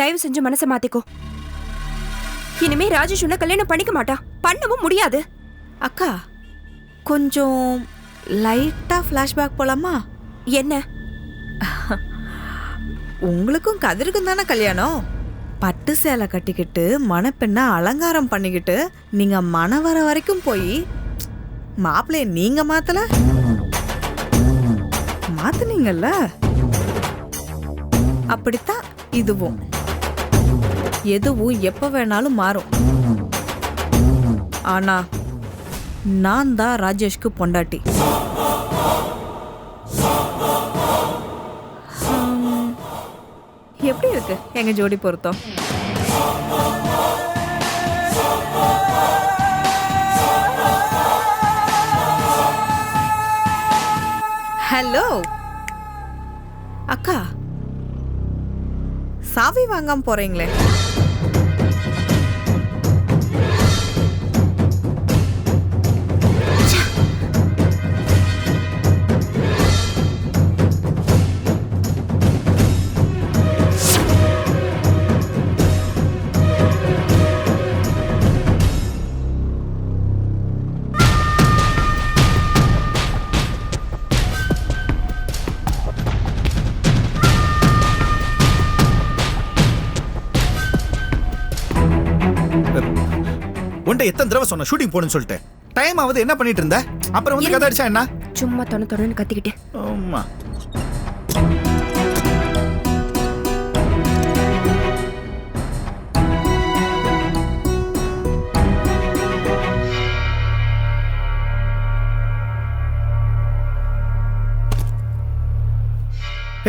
தயவு செஞ்சு மனசை மாத்திக்கோ. இனிமே ராஜேஷ் உன்னை கல்யாணம் பண்ணிக்க மாட்டான் பண்ணவும் முடியாது. அக்கா கொஞ்சம் லைட்டா ஃப்ளாஷ்பேக் போலாமா? என்ன? உங்களுக்கும் கதிருக்கும் தானே கல்யாணம்? பட்டு சேலை கட்டிக்கிட்டு மணப்பெண்ணை அலங்காரம் பண்ணிக்கிட்டு நீங்க மன வர வரைக்கும் போய் மாப்பிள்ளைய நீங்க மாத்தல? மாத்துனீங்கல்ல? அப்படித்தான் இதுவும். எதுவும் எப்போ வேணாலும் மாறும். ஆனா நான் தான் ராஜேஷ்க்கு பொண்டாட்டி. எப்படி இருக்கு? எங்க ஜோடி பொருத்தம்? ஹலோ? அக்கா சாவி வாங்காம போறீங்களே. உன்ட்ட எத்தனை தடவை சொன்ன? ஷூட்டிங் போகணும்னு சொல்லிட்டு. டைம் ஆகுது என்ன பண்ணிட்டு இருந்த? அப்புறம் வந்து கதை அடிச்சா என்ன? சும்மா தொண தொணன்னு கத்திக்கிட்டு. ஆமா.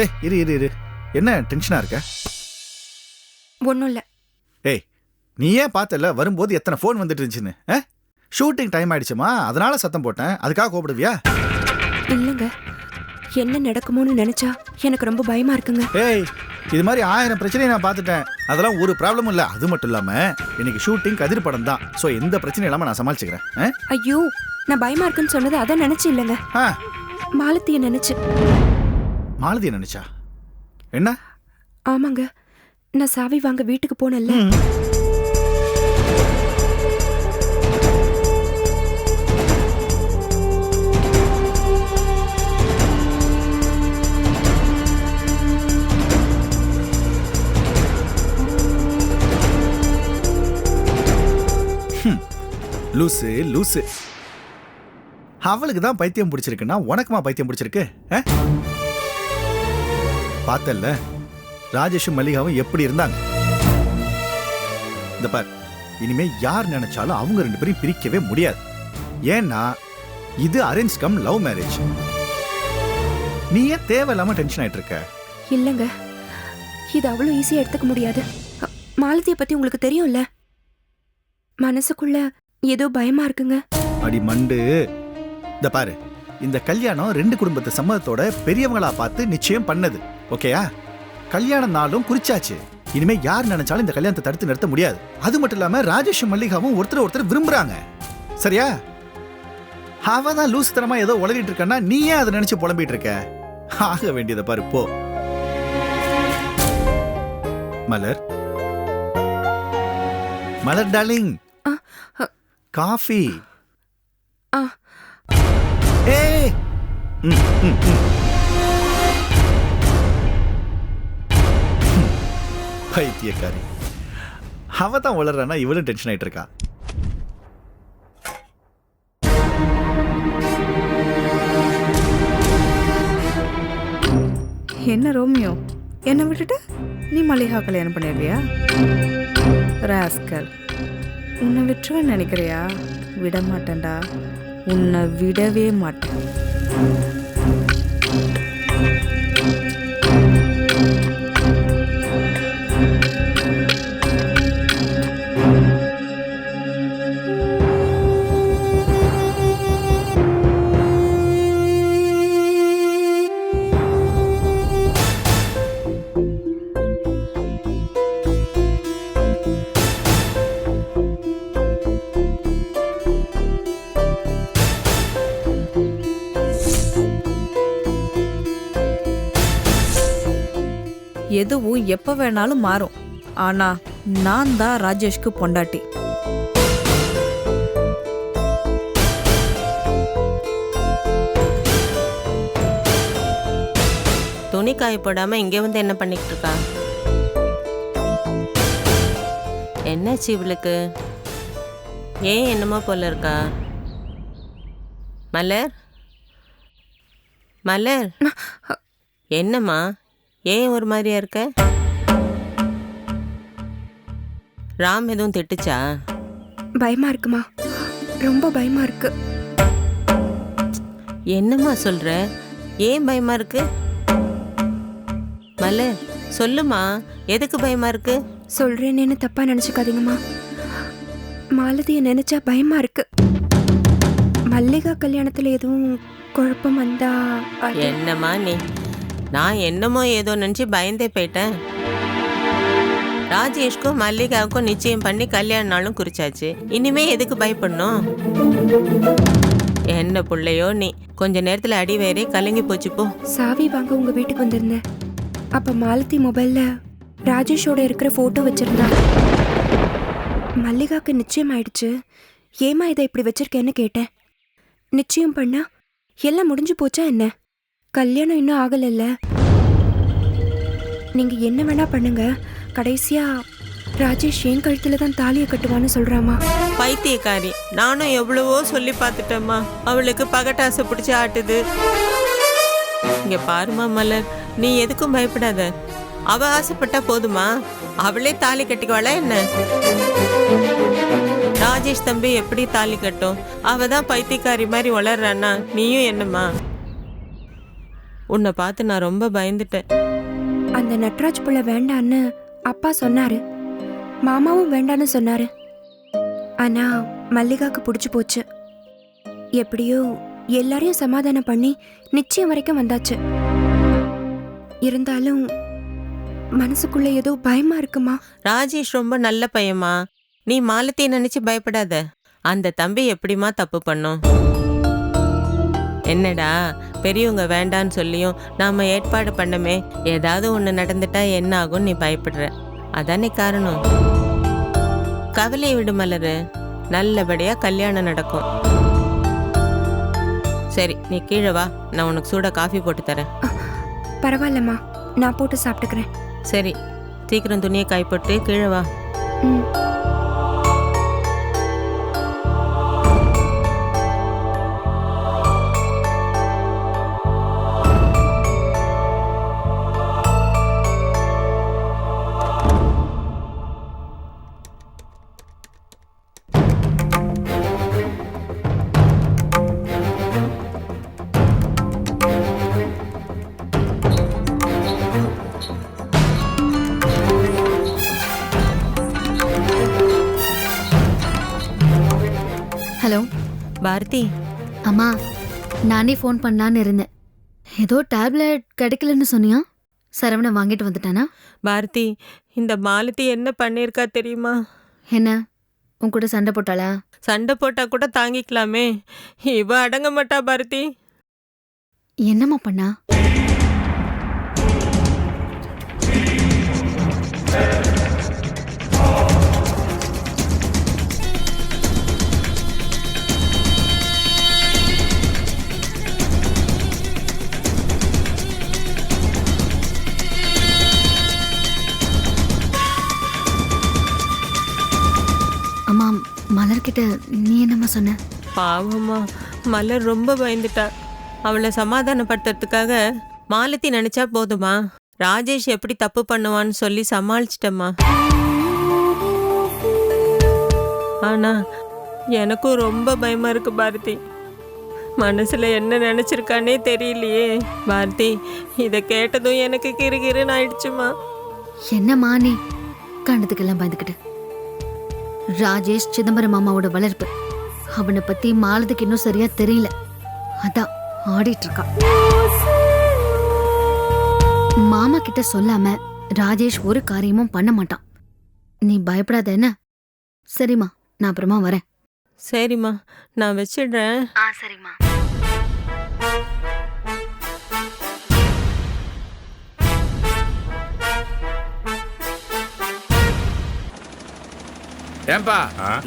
ஏய் இரு இரு இரு. என்ன டென்ஷனா இருக்க? ஒன்றும் இல்லை. நீ ஏன் பார்த்தல வரும்போது எத்தனை ஃபோன் வந்துட்டு இருந்துச்சுன்னு ஷூட்டிங் டைம் ஆயிடுச்சுமா? அதனால சத்தம் போட்டேன். அதுக்காக கூப்பிடுவியா? இல்லைங்க. என்ன நடக்குமோன்னு நினைச்சா எனக்கு ரொம்ப பயமா இருக்குங்க. ஏய் இது மாதிரி ஆயிரம் பிரச்சனையை நான் பார்த்துட்டேன். அதெல்லாம் ஒரு ப்ராப்ளமும் இல்லை. அது மட்டும் இல்லாம இன்னைக்கு ஷூட்டிங் கதிர் படம் தான். ஸோ எந்த பிரச்சனையும் இல்லாம நான் சமாளிச்சுக்கிறேன்? ஐயோ நான் பயமா இருக்குன்னு சொன்னது அதை நினைச்சு இல்லைங்க. மாலத்திய நினைச்சு. மாலதியை நினைச்சா? என்ன? ஆமாங்க. நான் சாவி வாங்க வீட்டுக்கு போனேன்ல. லூசு லூசு. அவளுக்கு தான் பைத்தியம் பிடிச்சிருக்குன்னா உனக்குமா பைத்தியம் பிடிச்சிருக்கு? ஆ? பார்த்தல்ல ராஜேஷும் மல்லிகாவும் எப்படி இருந்தாங்க? இந்த பார். இனிமே யார் நினைச்சாலும் அவங்க ரெண்டு பேரையும் பிரிக்கவே முடியாது. ஏன்னா இது அரேஞ்ச் கம் லவ் மேரேஜ். நீ ஏன் தேவையில்லாம டென்ஷன் ஆயிட்டு இருக்க இல்லைங்க. இது அவ்வளோ ஈஸியா எடுத்துக்க முடியாது. மாலதிய பத்தி உங்களுக்கு தெரியும்ல? மனசுக்குள்ள ஏதோ பயமா இருக்குங்க. அடி மண்டு. இந்த பாரு இந்த கல்யாணம் ரெண்டு குடும்பத்து சம்மதத்தோட பெரியவங்களா பார்த்து நிச்சயம் பண்ணது. ஓகேயா? கல்யாண நாளும் குறிச்சாச்சு. இனிமே யார் நினைச்சாலும் இந்த கல்யாணத்தை தடுத்து நிறுத்த முடியாது. அது மட்டும் இல்லாம ராஜேஷும் மல்லிகாவும் ஒருத்தர் ஒருத்தர் விரும்புறாங்க. சரியா? அவ தான் லூசுத்தனமா ஏதோ உளறிட்டு இருக்கன்னா நீ ஏன் அதை நினைச்சு புலம்பிட்டு இருக்க? ஆக வேண்டியதை பாரு போ. மலர். மலர் டார்லிங். அ. காஃபி. ஏய்! ம், ம், ம். பைத்தியக்காரி. அவ தான் வளர்றானா இவளும் டென்ஷன் ஆயிட்டு இருக்கா என்ன ரோமியோ? என்னை விட்டுட்டு? நீ மல்லிகா கல்யாணம் பண்ணிடுவியா ராஸ்கல் உன்னை விட்டுருவேன்னு நினைக்கிறியா? விட மாட்டேன்டா உன்னை விடவே மாட்டேன். எதுவும் எப்ப வேணாலும் மாறும். ஆனா நான் தான் ராஜேஷ்க்கு பொண்டாட்டி. துணி காய போடாம இங்க வந்து என்ன பண்ணிட்டு இருக்கா? என்னாச்சு இவளுக்கு? ஏன் என்னமோ போல இருக்கா? மலர்? மலர்? என்னம்மா? ஏன் ஒரு மாதிரியா இருக்க? ராம் எதுவும் திட்டுச்சா? பயமா இருக்குமா? ரொம்ப பயமா இருக்கு. என்னம்மா சொல்ற? ஏன் பயமா இருக்கு? மலர் சொல்லுமா. எதுக்கு பயமா இருக்கு? சொல்றேனேன்னு தப்பா நினைச்சுக்காதீங்கம்மா. மாலதியை நினைச்சா பயமா இருக்கு. மல்லிகா கல்யாணத்துல எதுவும் குழப்பம் வந்தா என்னம்மா நீ நான் என்னமோ ஏதோ நினச்சி பயந்தே போயிட்டேன். ராஜேஷ்க்கும் மல்லிகாவுக்கும் நிச்சயம் பண்ணி கல்யாண நாளும் குறிச்சாச்சு. இனிமே எதுக்கு பயப்படணும்? என்ன பிள்ளையோ நீ. கொஞ்ச நேரத்துல அடி வேறே கலங்கி போச்சு போ. சாவி வாங்க உங்க வீட்டுக்கு வந்திருந்தேன். அப்ப மாலதி மொபைல்ல ராஜேஷோட இருக்கிற போட்டோ வச்சிருந்தா. மல்லிகாக்கு நிச்சயம் ஆயிடுச்சு. ஏமா இதை இப்படி வச்சிருக்கேன்னு கேட்டேன். நிச்சயம் பண்ணா? எல்லாம் முடிஞ்சு போச்சா என்ன? கல்யாணம் இன்னும் ஆகலைல்ல. நீங்க என்ன வேணா பண்ணுங்க. கடைசியா ராஜேஷ் என் கழுத்துல தான் தாலியை கட்டுவான்னு சொல்றாமா? பைத்தியக்காரி நானும் எவ்வளவோ சொல்லி பார்த்துட்டேம்மா. அவளுக்கு பகட்டாசை பிடிச்சி ஆட்டுது. இங்க பாருமா மலர் நீ எதுக்கும் பயப்படாத. அவ ஆசைப்பட்டா போதுமா அவளே தாலி கட்டிக்குவாளா என்ன? ராஜேஷ் தம்பி எப்படி தாலி கட்டும்? அவ தான் பைத்தியக்காரி மாதிரி வளர்றான்னா நீயும் என்னம்மா? உன்னை பார்த்து நான் ரொம்ப பயந்துட்டேன். அந்த நட்ராஜ் புள்ள வேண்டான்னு அப்பா சொன்னாரு. மாமாவும் வேண்டான்னு சொன்னாரு. ஆனா மல்லிகாக்கு பிடிச்சு போச்சு. எப்படியோ எல்லாரையும் சமாதானம் பண்ணி நிச்சயம் வரைக்கும் வந்தாச்சு. இருந்தாலும் மனசுக்குள்ள ஏதோ பயமா இருக்குமா? ராஜேஷ் ரொம்ப நல்ல பையம்மா. நீ மாலத்தை நினைச்சு பயப்படாத. அந்த தம்பி எப்படிம்மா தப்பு பண்ணும்? என்னடா பெரியவங்க வேண்டான்னு சொல்லியும் நாம ஏற்பாடு பண்ணமே. ஏதாவது ஒன்று நடந்துட்டா என்ன ஆகும் நீ பயப்படுற. அதானே காரணம். கவலை விடு மலரு. நல்லபடியா கல்யாணம் நடக்கும். சரி நீ கீழே வா. நான் உனக்கு சூட காஃபி போட்டு தரேன். பரவாயில்லம்மா. நான் போட்டு சாப்பிட்டுக்கிறேன். சரி சீக்கிரம் துணியை காய்போட்டு கீழே வா. ம். பாரதி. அம்மா நானே ஃபோன் பண்ணலான்னு இருந்தேன். ஏதோ டேப்லெட் கிடைக்கலன்னு சொன்னியா? சரவணன் வாங்கிட்டு வந்துட்டானா? பாரதி இந்த மாலதி என்ன பண்ணியிருக்கா தெரியுமா? என்ன? உன் கூட சண்டை போட்டாளா? சண்டை போட்டா கூட தாங்கிக்கலாமே. இவ அடங்க மாட்டா பாரதி. என்னம்மா பண்ணா? நீ என்னம்மா சொன்ன பாவம்மா மலர் ரொம்ப பயந்துட்டா. அவளை சமாதானப்படுத்துறதுக்காக மாலதி நினைச்சா போதுமா? ராஜேஷ் எப்படி தப்பு பண்ணுவான்னு சொல்லி சமாளிச்சிட்டம்மா. ஆனா எனக்கும் ரொம்ப பயமா இருக்கு பாரதி. மனசுல என்ன நினைச்சிருக்கானே தெரியலையே. பாரதி இதை கேட்டதும் எனக்கு கிறுகிறுன்னு ஆயிடுச்சுமா என்னம்மா நீ கண்டதுக்கெல்லாம் பயந்துக்கிட்டு. ராஜேஷ் சிதம்பரம் மாமாவோட வளர்ப்பு. அவனை பத்தி மாலதுக்கு இன்னும் சரியா தெரியல. அதான் ஆடிட்டு இருக்கா மாமா கிட்ட சொல்லாம ராஜேஷ் ஒரு காரியமும் பண்ண மாட்டான். நீ பயப்படாத என்ன? சரிம்மா நான் அப்புறமா வரேன். சரிம்மா நான் வச்சிடுறேன். ஆ சரிம்மா. ஏன்பா?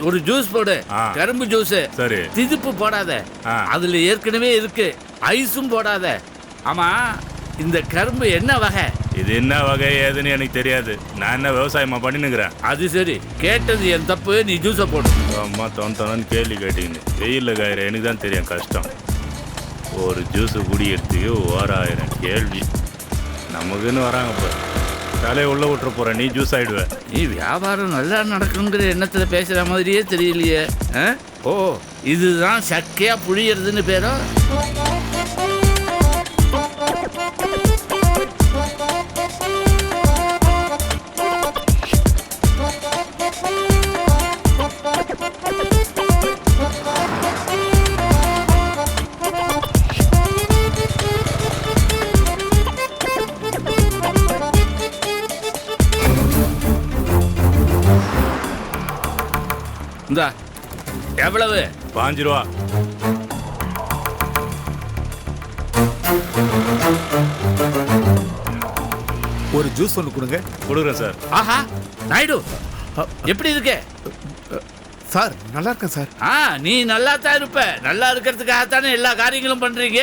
ஒரு ஜூஸ் போடு. கரும்பு ஜூஸ். சரி. திதுப்பு போடாத. அதுல ஏற்கனவே இருக்கு. ஐஸும் போடாத. ஆமா இந்த கரும்பு என்ன வகை? இது என்ன வகை ஏதுன்னு எனக்கு தெரியாது. நான் என்ன விவசாயமா பண்ணினுக்கிறேன்? அது சரி. கேட்டது என் தப்பு நீ ஜூஸை போடு. அம்மா தொன் தொன்னு கேள்வி கேட்டீங்க. வெயிலில் காயிற எனக்கு தான் தெரியும் கஷ்டம். ஒரு ஜூஸு குடிக்கிறதுக்கு ஓராயிரம் கேள்வி. நமக்குன்னு வராங்க இப்போ தலையை உள்ள விட்டுற போற நீ ஜூஸ் ஆயிடுவ. நீ வியாபாரம் நல்லா நடக்கணுங்கிற எண்ணத்துல பேசுற மாதிரியே தெரியலையே? ஓ. இதுதான் சக்கையா புழியறதுன்னு பேரோ? எவ்வளவு? பாஞ்சு ரூபா ஒரு ஜூஸ் ஒன்று கொடுங்க. கொடுக்குறேன் சார். ஆஹா நாயுடு எப்படி இருக்க? சார் நல்லா இருக்கேன் சார். ஆ நீ நல்லா தான் இருப்ப. நல்லா இருக்கிறதுக்காகத்தானே எல்லா காரியங்களும் பண்றீங்க.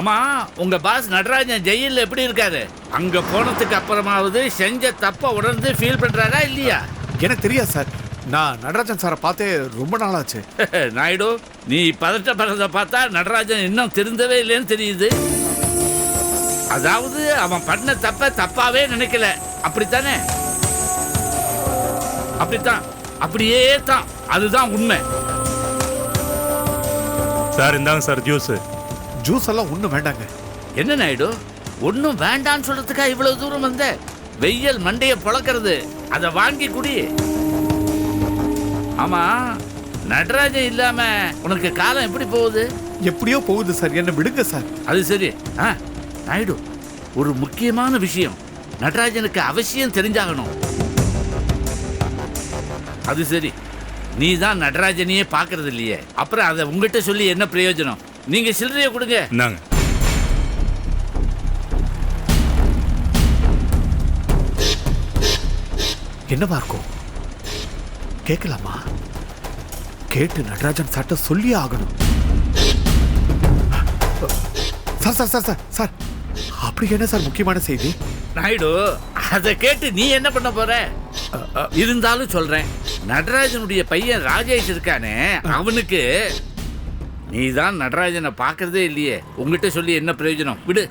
ஆமா உங்க பாஸ் நடராஜன் ஜெயில்ல எப்படி இருக்காரு? அங்க போனதுக்கு அப்புறமாவது செஞ்ச தப்ப உணர்ந்து ஃபீல் பண்றாரா இல்லையா? எனக்கு தெரியாது சார். நான் நடராஜன் சாரை பார்த்தே ரொம்ப நாளாச்சு. நாயுடு நீ பதட்டப்படுறத பார்த்தா நடராஜன் இன்னும் திருந்தவே இல்லைன்னு தெரியுது. அதாவது அவன் பண்ண தப்ப தப்பாவே நினைக்கல. அப்படித்தானே? அப்படித்தான். அப்படியே தான். அதுதான் உண்மை. சார் இந்தாங்க சார் ஜூஸு ஜூஸ் எல்லாம் ஒன்றும் வேண்டாங்க. என்ன நாயுடு? ஒன்றும் வேண்டான்னு சொல்றதுக்கா இவ்வளவு தூரம் வந்த? வெயில் மண்டைய பொளக்கிறது அதை வாங்கி குடி. ஆமா நடராஜன் இல்லாம உனக்கு காலம் எப்படி போகுது? எப்படியோ போகுது சார். என்ன விடுங்க சார். அது சரி. ஆ நாயுடு ஒரு முக்கியமான விஷயம். நடராஜனுக்கு அவசியம் தெரிஞ்சாகணும். அது சரி. நீ தான் நடராஜனையே பார்க்கறது இல்லையே. அப்புறம் அதை உங்ககிட்ட சொல்லி என்ன பிரயோஜனம்? நீங்க சில்லறைய கொடுங்க. இந்தாங்க. என்னவா இருக்கும்? கேட்கலாமா? கேட்டு நடராஜன் சார்ட்ட சொல்லி ஆகணும். Sir sir sir sir sir. அப்படி என்ன சார் முக்கியமான செய்தி? நாயுடு அதை கேட்டு நீ என்ன பண்ண போற? இருந்தாலும் சொல்றேன். நடராஜனுடைய பையன் ராஜேஷ் இருக்கானே அவனுக்கு நீ தான் நடராஜனை பார்க்கறதே இல்லையே. உங்ககிட்ட சொல்லி என்ன பிரயோஜனம்? விடு.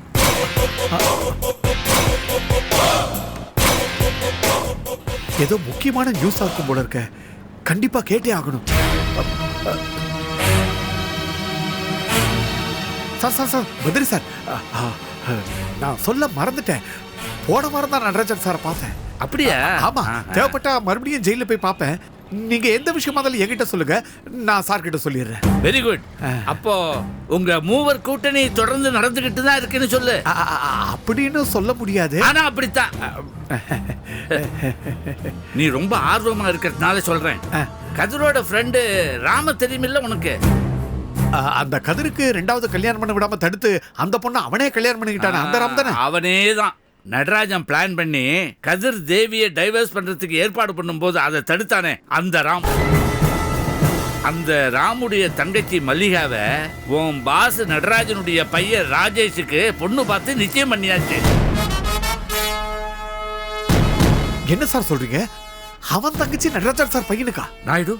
ஏதோ முக்கியமான நியூஸ் ஆக்கும் போல இருக்க. கண்டிப்பா கேட்டே ஆகணும். Sir sir sir Badri sir. நான் சொல்ல மறந்துட்டேன். போன வாரம் தான் நடராஜன் சாரை பார்த்தேன். அப்படியா? ஆமா. தேவைப்பட்டா மறுபடியும் ஜெயில போய் பார்ப்பேன். நீங்க எந்த விஷயமா இருந்தாலும் என்கிட்ட சொல்லுங்க. நான் சார் கிட்ட சொல்லிடுறேன் வெரி குட் அப்போ உங்க மூவர் கூட்டணி தொடர்ந்து நடந்துகிட்டு தான் இருக்குன்னு சொல்லு. அப்படின்னு சொல்ல முடியாது. ஆனா அப்படித்தான். நீ ரொம்ப ஆர்வமா இருக்கிறதுனால சொல்றேன். கதிரோட ஃப்ரெண்டு ராம தெரியுமில்ல உனக்கு? அந்த கதிருக்கு ரெண்டாவது கல்யாணம் பண்ண விடாம தடுத்து அந்த பொண்ணை அவனே கல்யாணம் பண்ணிக்கிட்டான அந்த ராம் தானே? அவனே தான். நடராஜன் பிளான் பண்ணி கதிர் தேவியை டைவர்ஸ் பண்றதுக்கு ஏற்பாடு பண்ணும்போது அதை தடுத்தானே அந்த ராம். அந்த ராமுடைய தங்கச்சி மல்லிகாவை உன் பாஸ் நடராஜனுடைய பையன் ராஜேஷுக்கு பொண்ணு பார்த்து நிச்சயம் பண்ணியாச்சு. என்ன சார் சொல்றீங்க? அவன் தங்கச்சி நடராஜன் சார் பையனுக்கா? நாயுடு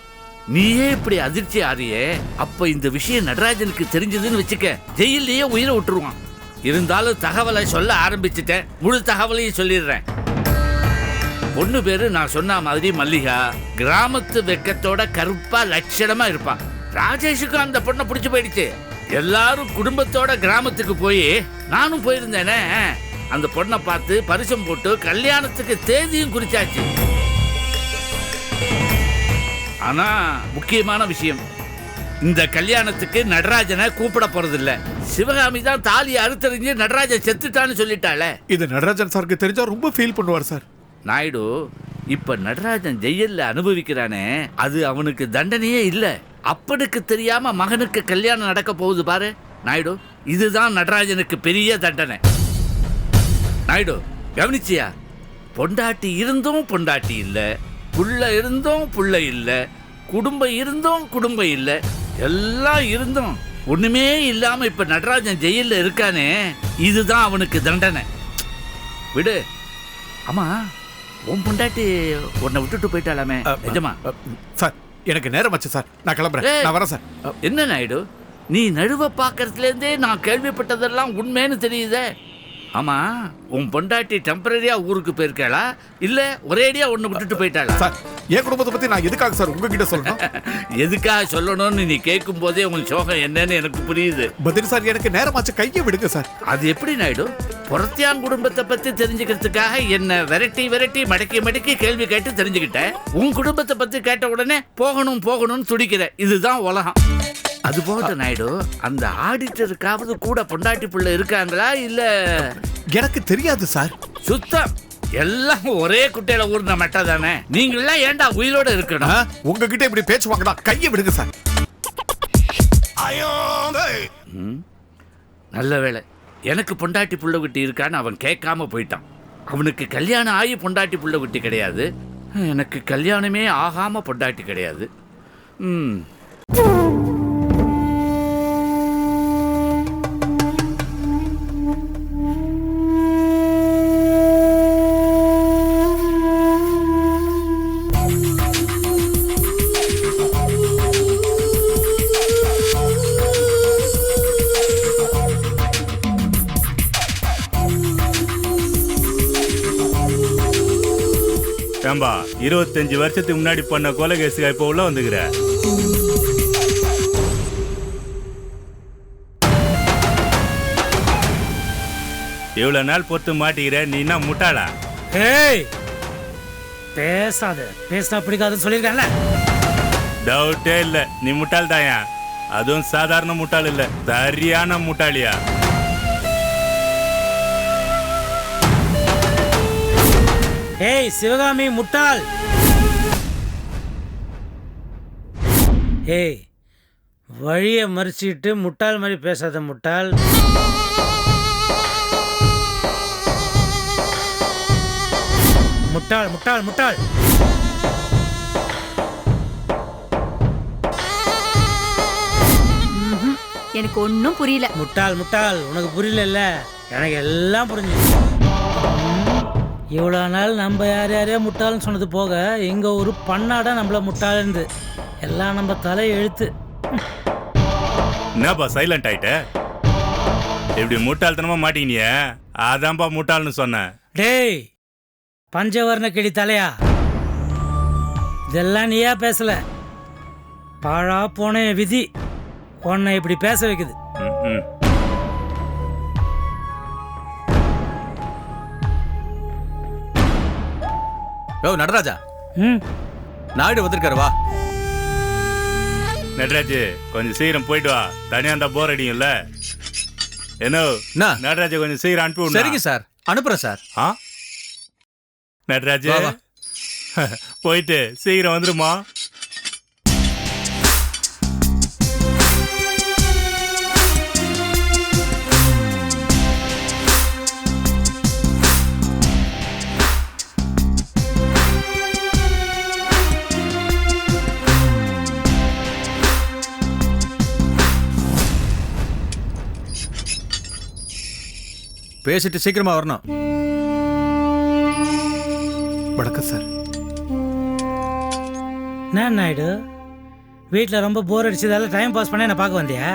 நீயே இப்படி அதிர்ச்சி ஆறியே அப்ப இந்த விஷயம் நடராஜனுக்கு தெரிஞ்சதுன்னு வச்சுக்க ஜெயிலேயே உயிரை விட்டுருவான். இருந்தாலும் தகவலை சொல்ல ஆரம்பிச்சிட்டேன். முழு தகவலையும் சொல்லிடுறேன். பொண்ணு பேரு நான் சொன்ன மாதிரி மல்லிகா கிராமத்து வெக்கத்தோட கருப்பா லட்சணமா இருப்பான் ராஜேஷுக்கும் அந்த பொண்ணை பிடிச்சு போயிடுச்சு. எல்லாரும் குடும்பத்தோட கிராமத்துக்கு போய் நானும் போயிருந்தேனே. அந்த பொண்ணை பார்த்து பரிசம் போட்டு கல்யாணத்துக்கு தேதியும் குறிச்சாச்சு. ஆனா முக்கியமான விஷயம் இந்த கல்யாணத்துக்கு நடராஜனை கூப்பிட போறதில்ல. சிவகாமி தான் தாலி அறுத்தறிஞ்சு நடராஜன் செத்துட்டான்னு சொல்லிட்டாளே. இது நடராஜன் சாருக்கு தெரிஞ்சா ரொம்ப ஃபீல் பண்ணுவார் சார். நாயுடு இப்ப நடராஜன் ஜெயில்ல அனுபவிக்கிறானே அது அவனுக்கு தண்டனையே இல்ல. அப்பனுக்கு தெரியாம மகனுக்கு கல்யாணம் நடக்க போகுது பாரு. நாயுடு இதுதான் நடராஜனுக்கு பெரிய தண்டனை. நாயுடு கவனிச்சியா? பொண்டாட்டி இருந்தும் பொண்டாட்டி இல்ல புள்ள இருந்தும் புள்ள இல்ல குடும்பம் இருந்தும் குடும்பம் இல்ல. எல்லாம் இருந்தும் ஒண்ணுமே இல்லாம இப்ப நடராஜன் ஜெயில்ல இருக்கானே இதுதான் அவனுக்கு தண்டனை. விடு. ஆமா உன் பொண்டாட்டி உன்னை விட்டுட்டு போயிட்டாலாமே நிஜமா சார் எனக்கு நேரம் ஆச்சு சார். நான் கிளம்புறேன். நான் வரேன் சார். என்ன நாயுடு? நீ நழுவ பார்க்கறதுல இருந்தே நான் கேள்விப்பட்டதெல்லாம் உண்மைன்னு தெரியுதே. ஆமா உன் பொண்டாட்டி டெம்பரரியா ஊருக்கு போயிருக்காளா? இல்ல ஒரேடியா ஒன்னு விட்டுட்டு போயிட்டாளா? சார் என் குடும்பத்தை பத்தி நான் எதுக்காக சார் உங்ககிட்ட சொல்லணும்? எதுக்காக சொல்லணும்னு நீ கேட்கும் போதே உன் சோகம் என்னன்னு எனக்கு புரியுது. பதில் சார் எனக்கு நேரமாச்சு கையை விடுங்க சார். அது எப்படி நாயுடு? புறத்தியான் குடும்பத்தை பத்தி தெரிஞ்சுக்கிறதுக்காக என்ன விரட்டி விரட்டி மடக்கி மடக்கி கேள்வி கேட்டு தெரிஞ்சுக்கிட்டேன் உன் குடும்பத்தை பத்தி கேட்ட உடனே போகணும் போகணும்னு துடிக்கிற. இதுதான் உலகம். அது போகட்டும் நாயுடு அந்த ஆடிட்டருக்காவது கூட பொண்டாட்டி புள்ள இருக்காங்களா இல்ல? எனக்கு தெரியாது சார். சுத்தம். எல்லாம் ஒரே குட்டையில ஊர்ன மட்டை தானே. நீங்களாம் ஏன்டா உயிரோட இருக்கணும்? உங்ககிட்ட இப்படி பேச்சு வாங்கடா கையை விடுங்க சார். நல்ல வேளை. எனக்கு பொண்டாட்டி புள்ள குட்டி இருக்கான்னு அவன் கேட்காம போயிட்டான். அவனுக்கு கல்யாணம் ஆகி பொண்டாட்டி புள்ள குட்டி கிடையாது. எனக்கு கல்யாணமே ஆகாம பொண்டாட்டி கிடையாது. ம். ஏம்பா இருபத்தஞ்சு வருஷத்துக்கு முன்னாடி பண்ண கொலை கேஸுக்கு இப்போ உள்ள வந்துக்கிற? இவ்வளவு நாள் பொறுத்து மாட்டிக்கிற நீ என்ன முட்டாளா? ஏய் பேசாத. பேசினா பிடிக்காதுன்னு சொல்லியிருக்கேன்ல. டவுட்டே இல்ல. நீ முட்டாள் தாயா அதுவும் சாதாரண முட்டாள் இல்ல. சரியான முட்டாளியா? ஏய் சிவகாமி முட்டாள். ஏய் வழியை மறிச்சிட்டு முட்டாள் மாதிரி பேசாத முட்டாள். முட்டாள் முட்டாள் முட்டாள். எனக்கு ஒன்றும் புரியல. முட்டாள் முட்டாள். உனக்கு புரியல எனக்கு எல்லாம் புரிஞ்சு இவ்வளோ நாள் நம்ம யார் யாரையோ முட்டாள்னு சொன்னது போக எங்க ஒரு பண்ணாடா நம்மள முட்டாள்ந்து எல்லாம் நம்ம தலை எழுத்து. என்னப்பா சைலண்ட் ஆயிட்ட? இப்படி முட்டாள்தனமா மாட்டீங்க அதான்ப்பா முட்டாள்னு சொன்னேன். டேய் பஞ்சவர்ண கிளி தலையா? இதெல்லாம் நீயா பேசல? பாழா போன விதி. உன்னை இப்படி பேச வைக்குது. ம், ம். யோ நடராஜா. ம். நாயுடு வந்திருக்காரு வா. நடராஜ் கொஞ்சம் சீக்கிரம் போயிட்டு வா. தனியா இருந்தா போர் அடிக்கும்ல. என்ன? என்ன? நடராஜ கொஞ்சம் சீக்கிரம் அனுப்பி. சரிங்க சார். அனுப்புறேன் சார். ஆ? நடராஜ். போயிட்டு சீக்கிரம் வந்துருமா பேசிட்டு சீக்கிரமா வரணும். வணக்கம் சார். என்ன நாயுடு? வீட்டில் ரொம்ப போர் அடிச்சதால டைம் பாஸ் பண்ண என்ன பார்க்க வந்தியா?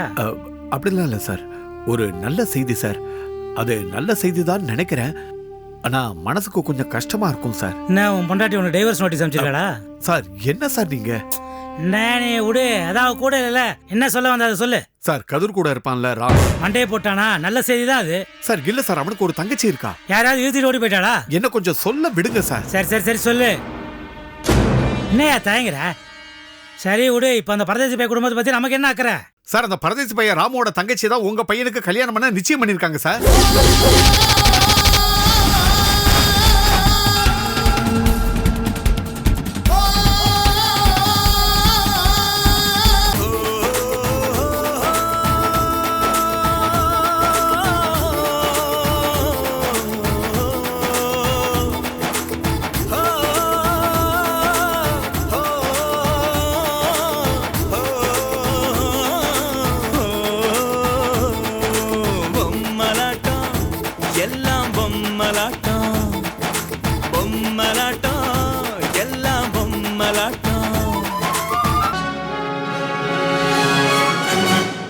அப்படிலாம் இல்லை சார். ஒரு நல்ல செய்தி சார். அது நல்ல செய்தி தான் நினைக்கிறேன். ஆனா மனசுக்கு கொஞ்சம் கஷ்டமா இருக்கும் சார். என்ன உன் பொண்டாட்டி உனக்கு டைவர்ஸ் நோட்டீஸ் அனுப்பிச்சிருக்காடா சார் என்ன சார் நீங்க? நானே விடு. அதான் கூட இல்லைல்ல. என்ன சொல்ல வந்த சொல்லு. சார் கதிர் கூட இருப்பான்ல ராம். மண்டையை போட்டானா? நல்ல செய்தி தான் அது. சார் இல்ல சார் அவனுக்கு ஒரு தங்கச்சி இருக்கா? யாராவது இழுத்துட்டு ஓடி போயிட்டாளா? என்ன கொஞ்சம் சொல்ல விடுங்க சார். சரி சரி சரி சொல்லு. என்னையா தயங்குற? சரி விடு. இப்போ அந்த பரதேசி பைய குடும்பத்தை பற்றி நமக்கு என்ன அக்கறை? சார் அந்த பரதேசி பையன் ராமோட தங்கச்சி தான் உங்க பையனுக்கு கல்யாணம் பண்ண நிச்சயம் பண்ணிருக்காங்க சார்.